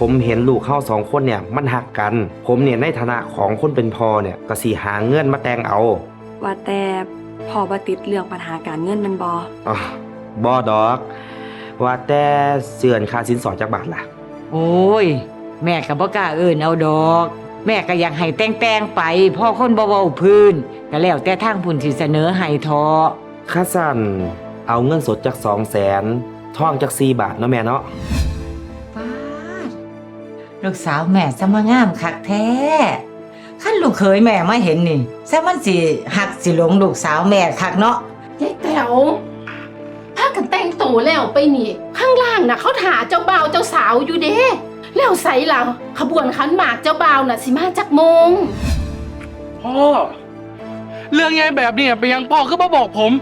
ผมเห็นลูกเข้าสองคนเนี่ยมันหักกัน ผมเนี่ยในฐานะของคนเป็นพ่อเนี่ยก็สีหาเงื่อนมาแต่งเอาว่าแต่พอบ่ติดเรื่องปัญหาการเงินแมันบ่อ๋อบอดอก ว่าแต่เสื่อนค่าสินสอดจากบาทล่ะ โอ้ย แม่ก็บ่กล้าเอื่นเอาดอก แม่ก็อยากให้แต่งแต่งๆไปพ่อคนบ่เว้าพื้นก็แล้วแต่ทางพุ่นสิเสนอให้ทอค่าสั่นเอาเงินสดจากสองแสนท่องจากสี่บาทเนาะแม่เนาะป้าด ลูกสาวแม่จะมางามคักแท้ขั้นลูกเคยแม่มาเห็นนี่ซะมันสิหักสิหลงลูกสาวแม่คักเนาะยายแต๋วพากันแต่งตัวแล้วไปนี่ ข้างล่างน่ะเขาถาเจ้าบ่าวเจ้าสาวอยู่เด้แล้วใส่ล่ะขบวนขันหมากเจ้าบ่าวน่ะสิมาจากโมง พ่อ เรื่องไงแบบนี้ไปยังพ่อคือมาบอกผม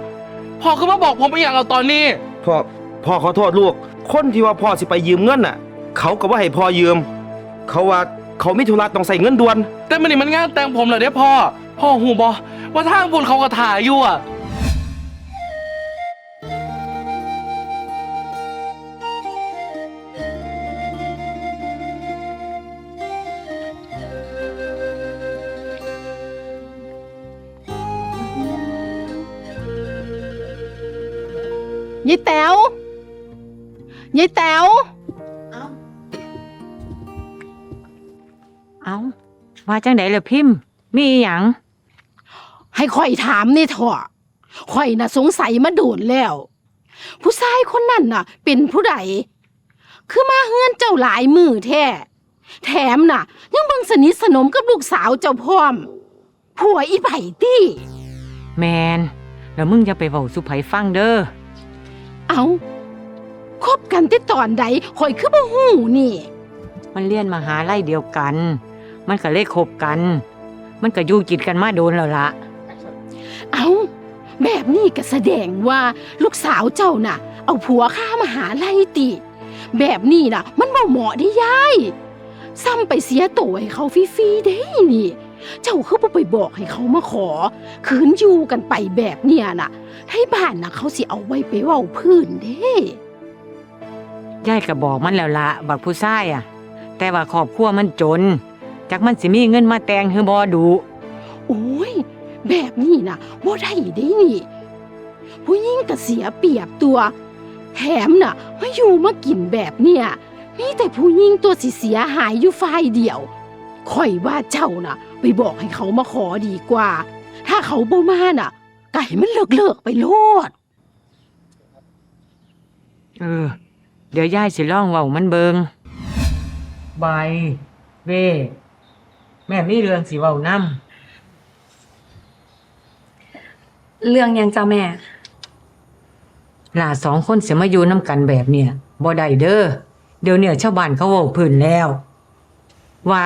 พ่อคือมาบอกผมไปอย่างเอาตอนนี้ พ่อพ่อขอโทษลูก คนที่ว่าพ่อสิไปยืมเงินน่ะ เขาก็ว่าให้พ่อยืม เขาว่าเขามีธุระต้องใส่เงินด่วน แต่มันนี่มันงานแต่งผมเหรอเด้พ่อ พ่อหูบอว่าทางบุญเขาก็ถ่ายอยู่อะ ยายแต๋วยายแต๋ว ว่าจังไดล่ะพิมพ์ มีอหยังให้ข่อยถามนี่เถอะข่อยน่ะสงสัยมาโดนแล้ว ผู้ชายคนนั้นน่ะ เป็นผู้ใด คือมาเฮือนเจ้าหลายมือแท้ แถมน่ะ ยังเบังสนิทสนมกับลูกสาวเจ้าพร้อม ผัวอีไผ่ตี้ แมนแล้วมึงอย่าไปเว้าสุไผฟังเด้อเอาคบกันที่ตอนใดข่อยคือบ่หูนี่ มันเรียนมหาลัยเดียวกัน มันก็เลยคบกัน มันก็อยู่กินกันมาโดนแล้วละเอาแบบนี้ก็แสดงว่าลูกสาวเจ้าน่ะ เอาผัวข้ามาหาไล่ติ แบบนี้น่ะ มันบ่เหมาะได้ยาย ซ้ำไปเสียตัวให้เขาฟรีๆเด้นี่ เจ้าคือบ่ไปบอกให้เขามาขอ คืนอยู่กันไปแบบเนี้ยน่ะ ให้บ้านน่ะ เขาสิเอาไว้ไปเว้าพื้นเด้ยายก็บอกมันแล้วละบักผู้ชายอะ แต่ว่าครอบครัวมันจน จักมันสิมีเงินมาแต่งฮือบอดูโอ้ย แบบนี้น่ะบ่ได้ได้นี่ ผู้หญิงก็เสียเปรียบตัว แถมน่ะมาอยู่มากินแบบเนี้ยมีแต่ผู้หญิงตัวสิเสียหายอยู่ฝ่ายเดียวข่อยว่าเจ้าน่ะ ไปบอกให้เขามาขอดีกว่า ถ้าเขาบ่มาน่ะไก่มันเลิกเลิกๆไปโลด เออ เดี๋ยวยายสิล่องเว้ามันเบิง ใบ เว้ แม่มีเรื่องสิเว้านำเรื่องหยังจ้าแม่ หลาสองคนเสียมาอยู่น้ำกันแบบเนี่ยบ่ได้เด้อเดี๋ยวเนี่ยชาวบ้านเขาเว้าพื้นแล้ว ว่า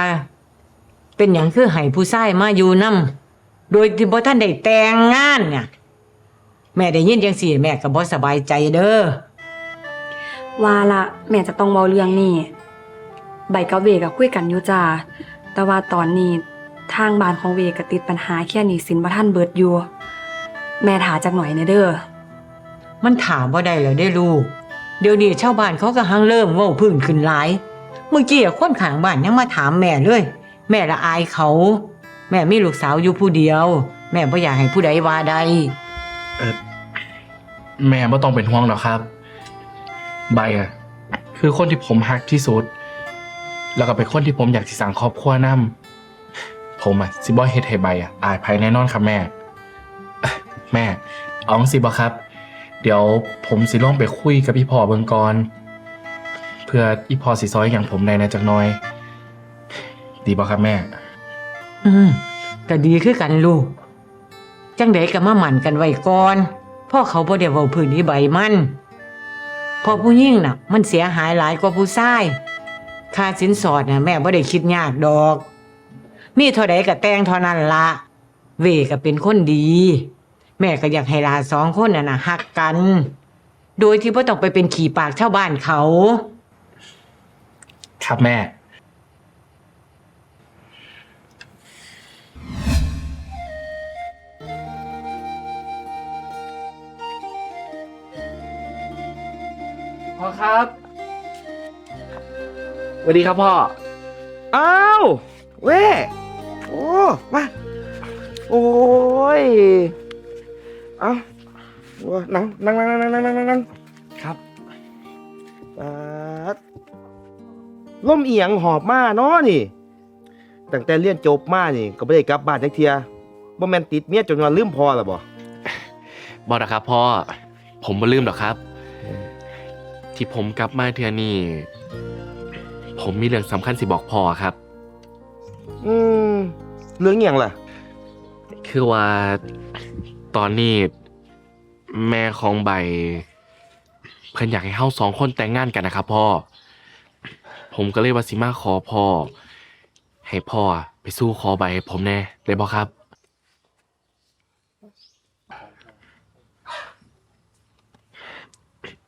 เป็นอย่างคือให้ผู้ชายมาอยู่นำโดยที่บ่ท่านได้แต่งงานเนี่ยแม่ได้ยินจังซี่ แม่ก็บ่สบายใจเด้อว่าละแม่จะต้องเว้าเรื่องนี้ ใบกับเวก็คุยกันอยู่จ้า แต่ว่าตอนนี้ทางบ้านของเวก็ติดปัญหาแค่หนี้สินบ่ทันเบิดอยู่ แม่ถาจักหน่อยนะเด้อ มันถามบ่ได้แล้วได้ลูก เดี๋ยวนี้ชาวบ้านเขาก็หังเริ่มเว้าพื้นขึ้นหลาย เมื่อกี้อะคนข้างบ้านยังมาถามแม่เลย แม่ละอายเขา แม่มีลูกสาวอยู่ผู้เดียว แม่บ่อยากให้ผู้ใดว่าใดเออแม่ไม่ต้องเป็นห่วงหรอกครับ ใบอะคือคนที่ผมฮักที่สุด แล้วก็เป็นคนที่ผมอยากสิสร้างครอบครัวนำผมอะสิบ่เฮ็ดให้ใบอะอายภายแน่นอนครับแม่ แม่เอาสิบ่ครับ เดี๋ยวผมสิลองไปคุยกับพี่พ่อเบิงก่อนเพื่ออีพ่อสิซอยอย่างผมได้นะจักหน่อย ดีบ่ครับแม่ อืมก็ดีคือกันลูก จังไดก็มาหมั่นกันไว้ก่อนพ่อเขาบ่ได้เว้าพื้นที่ใบมันเพอผู้หญิงน่ะ มันเสียหายหลายกว่าผู้ชาย ค่าสินสอดน่ะแม่บ่ได้คิดยากดอก มีเท่าใดก็แต่งเท่านั้นละ เวก็เป็นคนดี แม่ก็อยากให้หลานสองคนน่ะนะฮักกัน โดยที่บ่ต้องไปเป็นขี่ปากชาวบ้านเขา ครับแม่พ่อครับ สวัสดีครับพ่อ อ้าวเว้โอ้มาโอ้ยเอาว่านั่งนั่งนั่งนั่งนั่งนั่งนั่งนั่งครับปัดล่มเอียงหอบมาเนาะนี่ตั้งแต่เรียนจบมานี่ ก็ไม่ได้กลับบ้านจักเทียบ่แม่นติดเมียจนว่าลืมพอแล้วบ่บอนะครับพ่อผมบ่ลืมหรอกครับ ที่ผมกลับมาเทือนี่ ผมมีเรื่องสำคัญสิบอกพ่อครับ อืม เรื่องอหย่างล่ะ คือว่าตอนนี้ แม่ของใบ เพิ่นอยากให้เฮาสองคนแต่งงานกันนะครับพ่อ ผมก็เลยว่าสิมาขอพ่อ ให้พ่อไปสู้ขอใบให้ผมแน่ได้บ่ครับ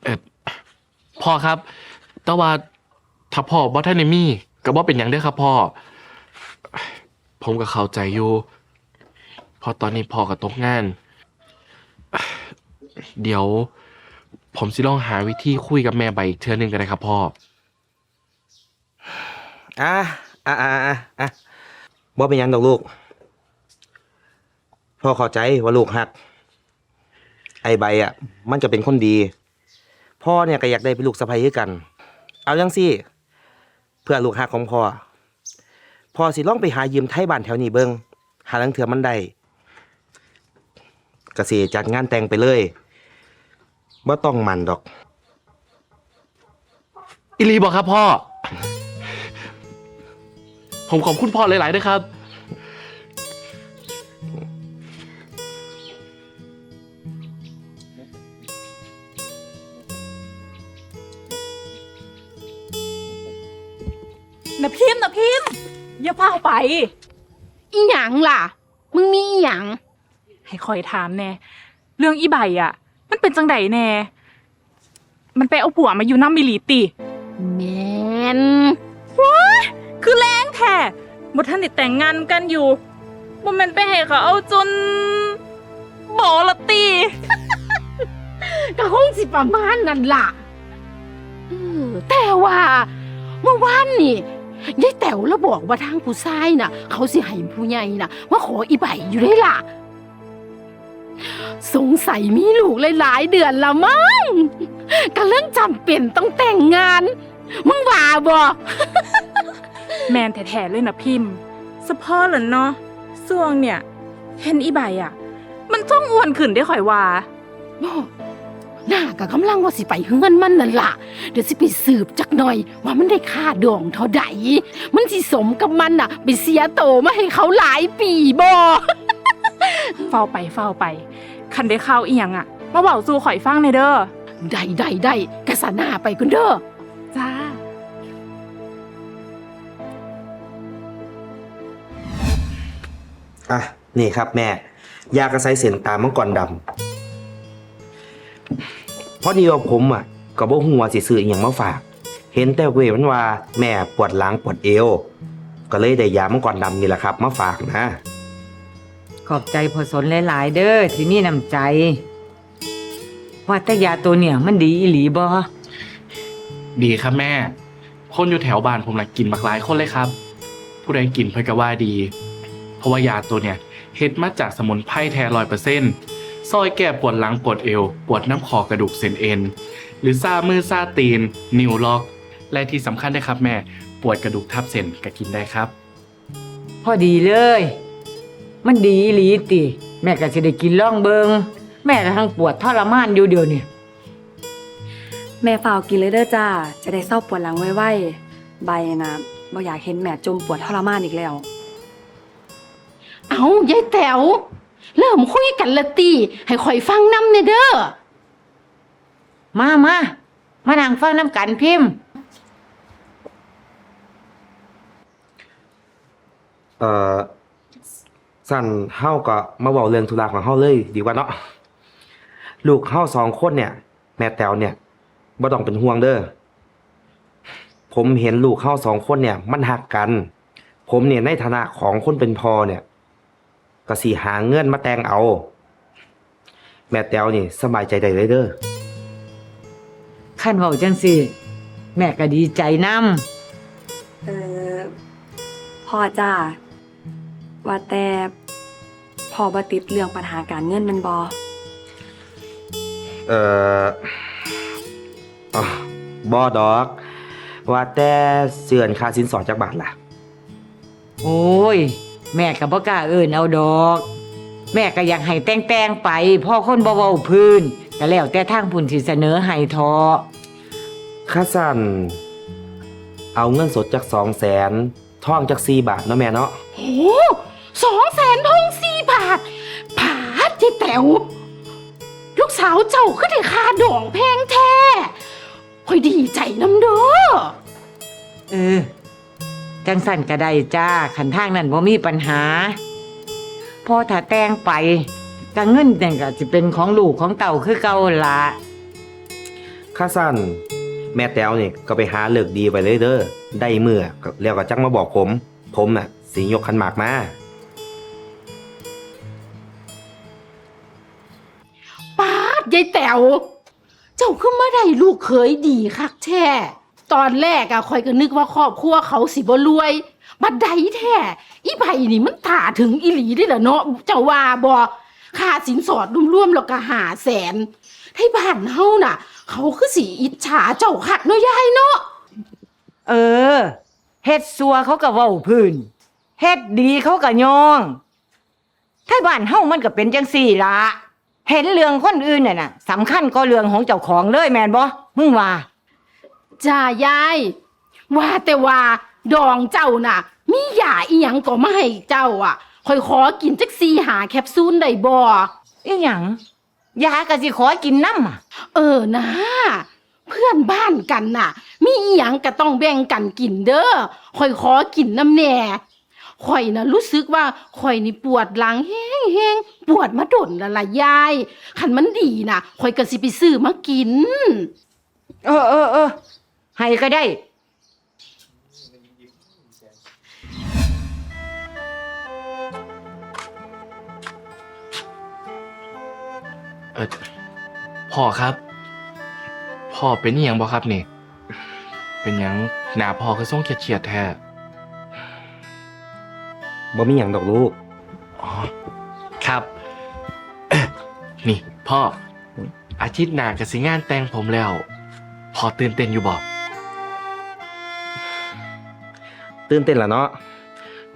เออพ่อครับ แต่ว่า ถ้าพ่อบ่ท่านได้มีก็บ่เป็นหยังเด้อครับพ่อ ผมก็เข้าใจอยู่เพราะตอนนี้พ่อก็ตกงาน เดี๋ยว ผมสิลองหาวิธีคุยกับแม่ใบอีกเทื่อนึงกันนะครับพ่อ อะอะอะอะอะบ่เป็นหยังดอกลูก พ่อเข้าใจว่าลูกหัก ไอ้ใบอะ มันจะเป็นคนดี พ่อเนี่ยก็อยากได้เป็นลูกสะใภ้คือกัน เอาจังสิ เพื่อลูกหักของพ่อพ่อสิล่องไปหายืมไทยบ้านแถวนี้เบิงหาลังเถื่อมันได้กสิจัดงานแต่งไปเลยบ่ต้องมันดอก อิลีบอกครับพ่อ ผมขอบคุณพ่อหลายๆด้วยครับ นะพิมพ์นะพิมพ์อย่าพาไป อีหยังล่ะ มึงมีอีหยังให้คอยถามแน่เรื่องอีใบอะ มันเป็นจังไดแน่ มันไปเอาผัวมาอยู่น้ำมิลีติแมนคือแรงแท้บ่ทันได้แต่งงานกันอยู่บ่แม่นไปให้เขาเอาจนบอละตี ก็คงสิประมาณนั้นล่ะเออแต่ว่าเมื่อวานนี่ ยายแต๋วแล้วบอกว่าทางผู้ชายน่ะ เขาสิให้ผู้ใหญ่น่ะมาขออีใบอยู่ได้ล่ะ สงสัยมีลูกหลายๆเดือนละมั้งก็เรื่องจำเป็นต้องแต่งงาน มึงว่าบ่แมนแท้ๆเลยนะพิมพ์สะพอเหรอเนาะส่วงเนี่ย เห็นอีใบอะ มันต้องอ้วนขึ้นได้ข่อยว่า หน้าก็กำลังว่าสิไปเฮือนมันนั่นล่ะ เดี๋ยวสิไปสืบจักหน่อย ว่ามันได้ค่าดองเท่าใดมันสิสมกับมันน่ะ ไปเสียโตมาให้เขาหลายปีบ่เฝ้าไปเฝ้าไป คันได้ข้าวอีหยังอะ มาเบาสู่ข่อยฟังในอยเด้อได้ได้ได้กะสาหน้าไปกันเด้อจ้าอะนี่ครับแม่ ยากระไซเส้นตามังกรดำเพราะดีว่าผมอะก็บ่ฮู้ว่าสิซื้ออีหยังมาฝาก เห็นแต่เวมันว่าแม่ปวดหลังปวดเอว ก็เลยได้ยามังกรดำนี่แหละครับ มาฝากนะ ขอบใจพอสนหลาย ๆ เด้อที่มีน้ำใจ ว่าแต่ยาตัวเนี่ยมันดีอีหลีบ่ดีครับแม่ คนอยู่แถวบ้านผมน่ะกินมากหลายคนเลยครับ ผู้ใดกินเพิ่นก็ว่าดี เพราะว่ายาตัวเนี่ยเฮ็ดมาจากสมุนไพรแท้ร้อยเปอร์เซ็นต์ ซอยแก้ปวดหลังปวดเอว ปวดน้ำคอกระดูกเส้นเอ็น หรือซามือซาตีน นิ้วล็อก และที่สำคัญนะครับแม่ ปวดกระดูกทับเส้นก็กินได้ครับ พอดีเลย มันดีอีหลีติ แม่ก็สิได้กินล่องเบิง แม่ก็ทั้งปวดทรมานอยู่เดียวนี่แม่ฝ่าวกินเลยเด้อจ้า จะได้เศร้าปวดหลังไวๆใบนะบ่อยากเห็นแม่จมปวดทรมานอีกแล้ว เอายายแต๋ว เริ่มคุยกันละตีให้ข่อยฟังนำเนเด้อ มามามานั่งฟังน้ำกันพิมพ์ เอ่อสั่นเฮาก็มาเว้าเรื่องธุระของเฮาเลยดีกว่าเนาะลูกเฮาสองคนเนี่ย แม่แต๋วเนี่ยบ่ต้องเป็นห่วงเด้อผมเห็นลูกเฮาสองคนเนี่ย มันหักกัน ผมเนี่ยในฐานะของคนเป็นพ่อเนี่ย ก็สิหาเงินมาแต่งเอา แม่แต๋วนี่สบายใจได้เลยเด้อขั้นเว้าจังสิแม่ก็ดีใจนเออพ่อจ้าว่าแต่พ่อบ่ติดเรื่องปัญหาการเงินแมันบ่เอ่ออ๋อบ่ดอก ว่าแต่เสื่อนค่าสินสอดจากบาทล่ะ โอ้ย แม่ก็บ่กล้าเอิ้นเอาดอก แม่ก็อยากให้แต่งแต่งๆไปพ่อคนบ่เว้าพื้นก็แล้วแต่ทางพุ่นสิเสนอให้ทอค่าสั่น เอาเงินสดจากสองแสนท่องจากสี่บาทเนาะแม่เนาะโอ้สองแสนทองสี่บาทผาดเจ๊แต๋วลูกสาวเจ้าก็ได้ค่าดองแพงแท้คอยดีใจน้ำเด้อ เออ จังสั่นก็ได้จ้าขันทางนั้นบ่มีปัญหา พอถ้าแต่งไปก็เงินนั่นก็สิเป็นของลูกของเต่าคือเก่าละค่าสั่นแม่แต้วนี่ก็ไปหาเลิกดีไปเลยเด้อได้เมื่อก็แล้วก็จังมาบอกผม ผมน่ะสิยกขันหมากมาป้าดยายแต๋วเจ้าขึ้นมาได้ลูกเคยดีคักแท้ ตอนแรกอะคอยก็นึกว่าครอบครัวเขาสิบ่รวยบัดใดแท้อีไผนี่มันถ่าถึงอีหลีได้เหรอเนาะเจ้าว่าบ่ค่าสินสอดรวมๆแล้วก็หาแสนให้บ้านเฮาน่ะ เขาคือสิอิจฉาเจ้าคักเนาะยายเนาะเออเฮ็ดซัวเขาก็เว้าพื้นเฮ็ดดีเขาก็ยองไทบ้านเฮามันก็เป็นจังซี่ละเห็นเรื่องคนอื่นน่ะน่ะสำคัญก็เรื่องของเจ้าของเลยแม่นบ่มึงว่า จ้ายาย ว่าแต่ว่าดองเจ้าน่ะ มียาอีหยังก็มาให้เจ้าอะคอยขอกินจักซีหาแคปซูลได้บ่อีหยังยาก็สิขอกินน้ำอะเออนะเพื่อนบ้านกันน่ะ มีอีหยังก็ต้องแบ่งกันกินเด้อคอยขอกินน้ำแหน่ข่อยนะรู้สึกว่าข่อยนี่ปวดหลังแห้งๆปวดมาดนและละยายคันมันดีนะข่อยก็สิไปซื้อมากิน เออเออเออ ให้ก็ได้ เออพ่อครับ พ่อเป็นอหย่างบ่ครับนี่ เป็นหยังหน้าพ่อคือส่งเฉียดๆแท้บ่มีหยังดอกลูก อ๋อครับเอ๊ะนี่พ่ออาทิตย์หน้าก็สิงานแต่งผมแล้ว พ่อตื่นเต้นอยู่บ่ ตื่นเต้นละเนาะ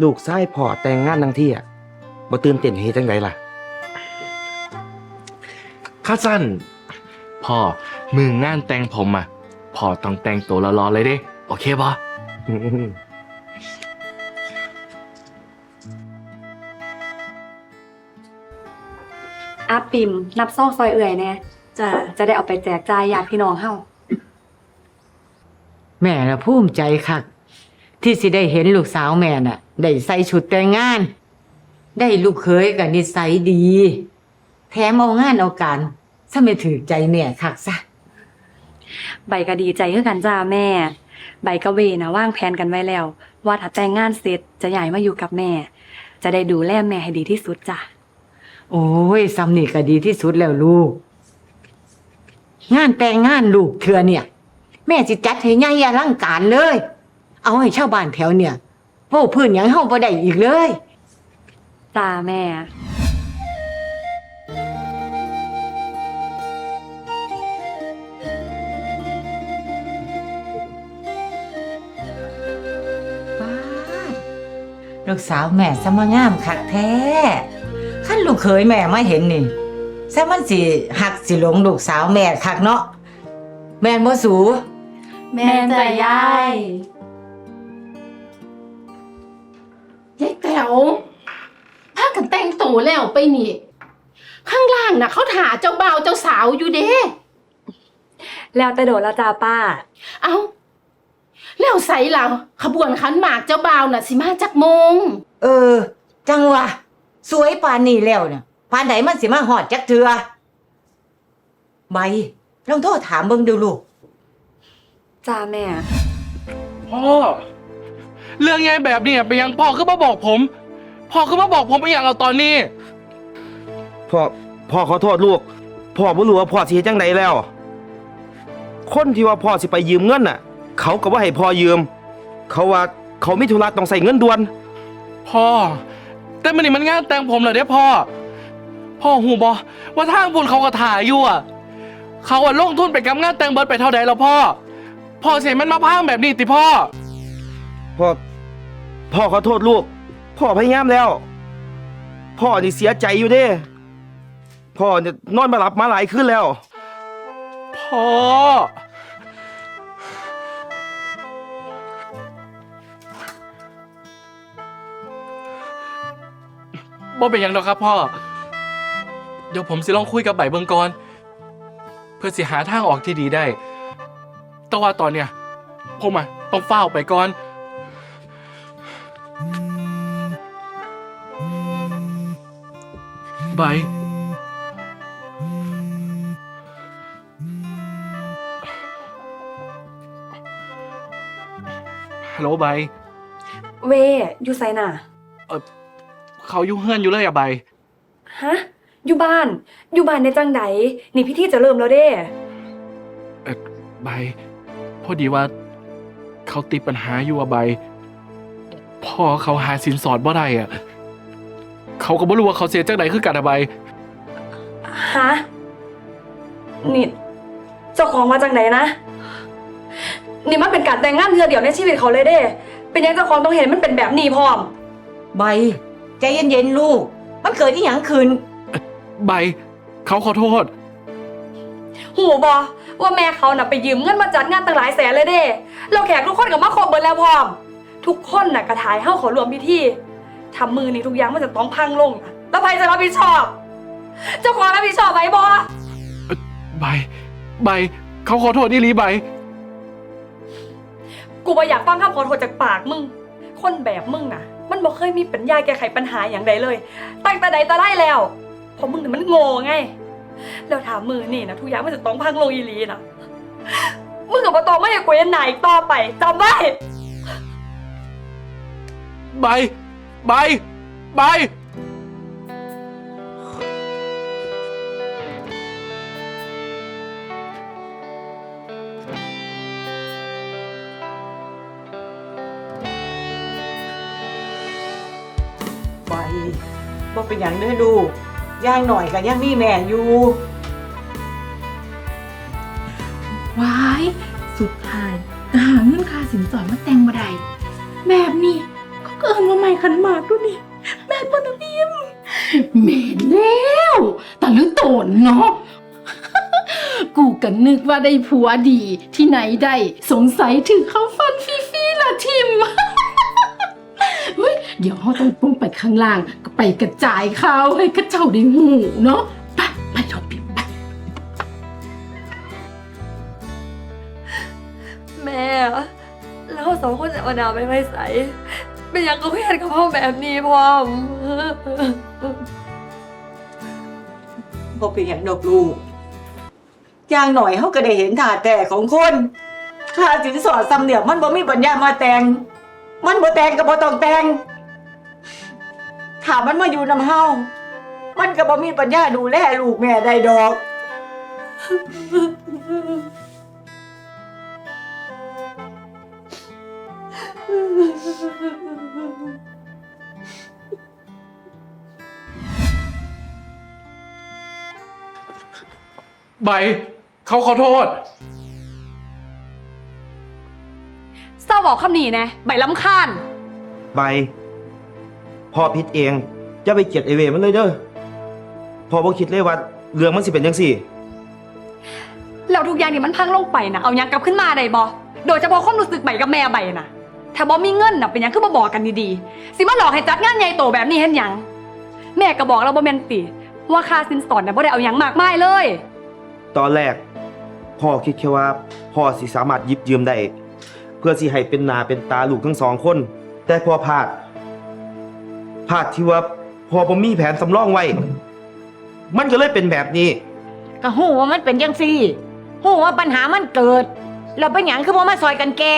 ลูกชายพ่อแต่งงานทั้งที่อะบ่ตื่นเต้นเฮ็ดจังไดล่ะ ข้าสั้นพ่อมืองานแต่งผมอะพ่อต้องแต่งตัวรอๆเลยเด้ โอเคบ่อืมอาปิมนับซองซอยเอื่อยแน่จะจะได้เอาไปแจกจ่ายญาติพี่น้องเฮาแม่ละภูมิใจคัก ที่สิได้เห็นลูกสาวแม่น่ะ ได้ใส่ชุดแต่งงาน ได้ลูกเขยกับนิสัยดี แถมเอางานเอาการซะไม่ถือใจแม่คักซะ ใบก็ดีใจคือกันจ้าแม่ ใบกับเวนะว่างแผนกันไว้แล้ว ว่าถ้าแต่งงานเสร็จจะย้ายมาอยู่กับแม่ จะได้ดูแลแม่ให้ดีที่สุดจ้ะโอ้ยซ้ำนี่ก็ดีที่สุดแล้วลูก งานแต่งงานลูกเธอเนี่ย แม่สิจัดให้ใหญ่อลังการเลย เอาให้ชาวบ้านแถวเนี่ยเว้าพื้นหยังเฮาบ่ได้อีกเลยจ้าแม่ลูกสาวแม่สมางามคักแท้ขั้นลูกเขยแม่มาเห็นนี่แซมันสิหักสิหลงลูกสาวแม่คักเนาะแม่นบ่สู แม่จะย้าย วพากันแต่งตัวแล้วไปนี่ ข้างล่างน่ะเขาถ่าเจ้าบ่าวเจ้าสาวอยู่เด้ แล้วแต่โดดแล้วจ้าป้า เอาแล้วใส่ล่ะขบวนขันหมากเจ้าบ่าวน่ะสิมาจากโมง เออ จังวะสวยปานนี้แล้วเนี่ยปานไหนมันสิมาหอดจักเทือใบลองโทษถามเบิ่งดูลูกจ้าแม่ พ่อ เรื่องไงแบบนี้ไปยังพ่อคือมาบอกผม พ่อคือมาบอกผมไปอย่างเอาตอนนี้ พ่อพ่อขอโทษลูก พ่อบ่รู้ว่าพ่อสิเฮ็ดจังไดแล้ว คนที่ว่าพ่อสิไปยืมเงินน่ะ เขาก็บ่ให้พ่อยืม เขาว่าเขามีธุระต้องใส่เงินด่วน พ่อ แต่มันนี่มันงานแต่งผมเหรอเนี่ยพ่อ พ่อหูบอว่าทางบุญเขาก็ถ่ายอยู่อะ เขาอะลงทุนไปกับงานแต่งเบิร์ดไปเท่าใดแล้วพ่อ พ่อเสียมันมาพังแบบนี้ติพ่อ พ่อ พ่อขอโทษลูก พ่อพยายามแล้ว พ่อนี่เสียใจอยู่เด้ พ่อเนี่ยนอนมาหลับมาหลายคืนแล้ว พ่อ บ่เป็นหยังดอกครับพ่อ เดี๋ยวผมสิลองคุยกับใบเบิงก่อน เพื่อสิหาทางออกที่ดีได้ แต่ว่าตอนเนี้ยผมอะต้องเฝ้าวไปก่อน ใบ ฮัลโหลใบ เวอยู่ไสน่ะเออเขาอยู่เฮือนอยู่เลยอะใบ ฮะ อยู่บ้าน อยู่บ้านในจังไดนี่พิธีจะเริ่มแล้วเด้ เออใบ พอดีว่า เขาติดปัญหาอยู่อะใบ พ่อเขาหาสินสอดบ่ได้อะ เขาก็บ่รู้ว่าเขาเสียจังใดคือกันอะใบฮะนี่เจ้าของมาจากไหนนะ นี่มันเป็นการแต่งงานเทือเดียวในชีวิตเขาเลยเด้ เป็นหยังเจ้าของต้องเห็นมันเป็นแบบนี้พร้อม ใบ ใจเย็นๆลูก มันเกิดที่หยังคืน ใบ เขาขอโทษ หูบอว่าแม่เขาน่ะไปยืมเงินมาจัดงานตั้งหลายแสนเลยเด้ เราแขกทุกคนกับมาครบเบิดแล้วพร้อม ทุกคนน่ะกระถายเฮ้าขอรวมพิธี ทำมือนี่ทุกอย่างมันจะต้องพังลงน่ะแล้วใครจะรับผิดชอบ เจ้าของรับผิดชอบไหมบอใบ ใบ เขาขอโทษอีหลีใบ กูบ่อยากฟังคำขอโทษจากปากมึง คนแบบมึงน่ะ มันบ่เคยมีปัญญาแก้ไขปัญหาอย่างใดเลย ตั้งแต่ใดแต่ได้แล้วเพราะมึงน่ะมันโง่ไง แล้วถามมือนี่นะทุกอย่างมันจะต้องพังลงอีหลีนะมึงกับปตองไม่ให้กูยันหนาอีกต่อไปจำไว้ ใบ ใบใบใบบ่เป็นอย่างเด้อลูกย่างหน่อยกันยังมีแม่อยู่ว้าย สุดท้ายก็หาเงินค่าสินสอดมาแต่งบ่ได้แบบนี้ ขันหมากดูนี่แม่นบ่นะพี่แม่นแล้วตะลึงโตนเนาะ กูก็นึกว่าได้ผัวดี ที่ไหนได้ สงสัยถือเข้าฟันฟรีๆละทิม เฮ้ยเดี๋ยวเราต้องปุ้งไปข้างล่าง ก็ไปกระจายข่าวให้กระเจ้าได้หูเนาะไปไปเถอะพี่ไปแม่ แล้วสองคนจะเอาดาวไปไม่ใส่ เป็นหยังก็เพียนกับพ่อแบบนี้พร้อมบ่เป็นอย่างดอกลูกอย่างหน่อยเขาก็ได้เห็นท่าแต่ของคนค่าสินสอดซ้ำเนี่ยมันบ่มีปัญญามาแต่ง มันบ่แต่งก็บ่ต้องแต่งถ้ามันมาอยู่นำเฮามันก็บ่มีปัญญาดูแลลูกแม่ได้ดอก ใบเขาขอโทษ เศร้าบอกคำนี้นะใบลำคาญ ใบพ่อผิดเองจะไปเกลียดไอเวมันเลยเด้อพ่อบ่คิดเลยว่าเรื่องมันสิเป็นจังซี่ แล้วทุกอย่างที่มันพังลงไปนะเอาหยังกลับขึ้นมาได้บ่โดยเฉพาะความรู้สึกใบกับแม่ใบนะถ้าบ่มีเงินน่ะเป็นหยังคือบ่บอกกันดีๆ สิมาหลอกให้จัดงานใหญ่โตแบบนี้เห็นหยัง แม่ก็บอกเราบ่แม่นติว่าค่าสินสอดน่ะบ่ได้เอาหยังมากมายเลย ตอนแรกพ่อคิดแค่ว่าพ่อสิสามารถหยิบยืมได้ เพื่อสิให้เป็นหนาเป็นตาลูกทั้งสองคน แต่พ่อพลาดพลาดที่ว่าพ่อบ่มีแผนสำรองไว้ มันก็เลยเป็นแบบนี้ ก็หูว่ามันเป็นจังซี่หูว่าปัญหามันเกิด แล้วเป็นหยังคือบ่มาซอยกันแก้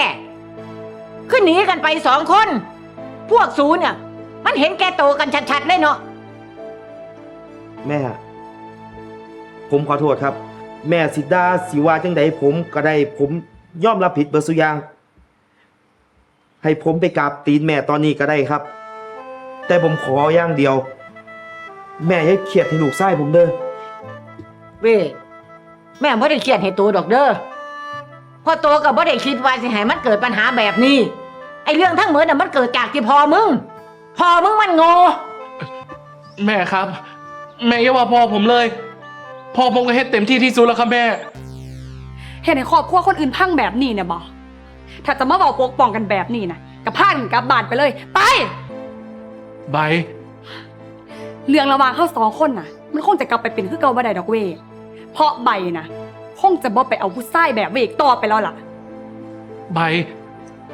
ขึ้นหนีกันไปสองคน พวกสูเนี่ยมันเห็นแก่โตวกันชัดๆเลยเนาะ แม่ ผมขอโทษครับ แม่สิดาสิว่าจังใดผมก็ได้ผมยอมรับผิดเบิดสุอย่าง ให้ผมไปกราบตีนแม่ตอนนี้ก็ได้ครับ แต่ผมขออย่างเดียว แม่อย่าเครียดให้ลูกไส้ผมเด้อเว้ยแม่บ่ได้เครียดให้ตัวดอกเด้อเพ่อโตก็บ่ได้คิดว่าสิให้มันเกิดปัญหาแบบนี้ ไอ้เรื่องทั้งหมดน่ะมันเกิดจากที่พ่อมึงพ่อมึงมันโง่แม่ครับ แม่อย่าว่าพ่อผมเลย พ่อผมก็เฮ็ดเต็มที่ที่สุดแล้วครับแม่ เห็นในครอบครัวคนอื่นพังแบบนี้เนี่ยบอถ้าจะมาเบาปกป้องกันแบบนี้นะกับพากันกลับบ้านไปเลย ไป ใบ เรื่องระหว่างเขาสองคนน่ะ มันคงจะกลับไปเป็นคือเก่าบ่ได้ดอกเวยเพราะใบนะคงจะบ่ไปเอาผู้ชายแบบเวกต่อไปแล้วล่ะ ใบ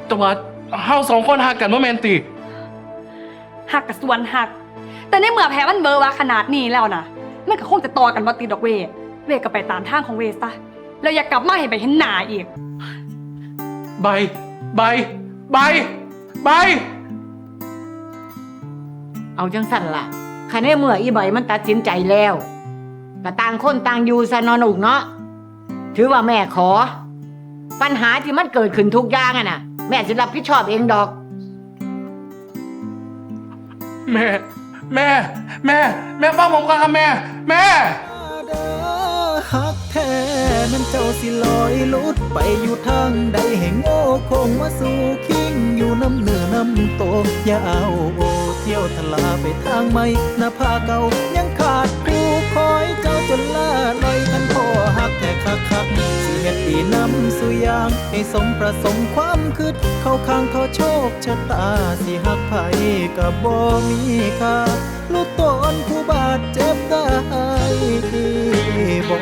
แต่ว่าเฮาสองคนหักกันว่าแมนติหักกับส่วนหัก แต่ในเมื่อแพ้มันเบอร์ว่าขนาดนี้แล้วนะ มันก็คงจะต่อกันบ่ติดดอกเวยเวยก็ไปตามทางของเวยซะแล้วอย่ากลับมาเห็นไปเห็นหน้าอีก ใบ ใบ ใบ ใบ เอาจังสั่นล่ะคันในเมื่ออีใบมันตัดสินใจแล้วก็ต่างคนต่างอยู่ซะเนอนอุกเนาะ ถือว่าแม่ขอ ปัญหาที่มันเกิดขึ้นทุกอย่างอะน่ะแม่จะรับผิดชอบเองดอก แม่ แม่ แม่ แม่ฟังผมก่อนครับแม่ แม่ หักแท้นั้นเจ้าสิลอยลุดไปอยู่ทางใดแห่งโง่คงมาสู่คิงอยู่น้ำเหนือน้ำโตอย่าเอาโอเที่ยวทลาไปทางใหม่หน้าผาเก่ายังขาดครูค อยเจ้าจนล่าลอยคันพ่อฮักแต่คักคักสิเฮ็ดดีนำสุยาง ให้สมประสงค์ความคืด เข้าข้างเขาโชคชะตา สิหักไผกับบ่มีค่าลูกตนผู้บาดเจ็บได้บ่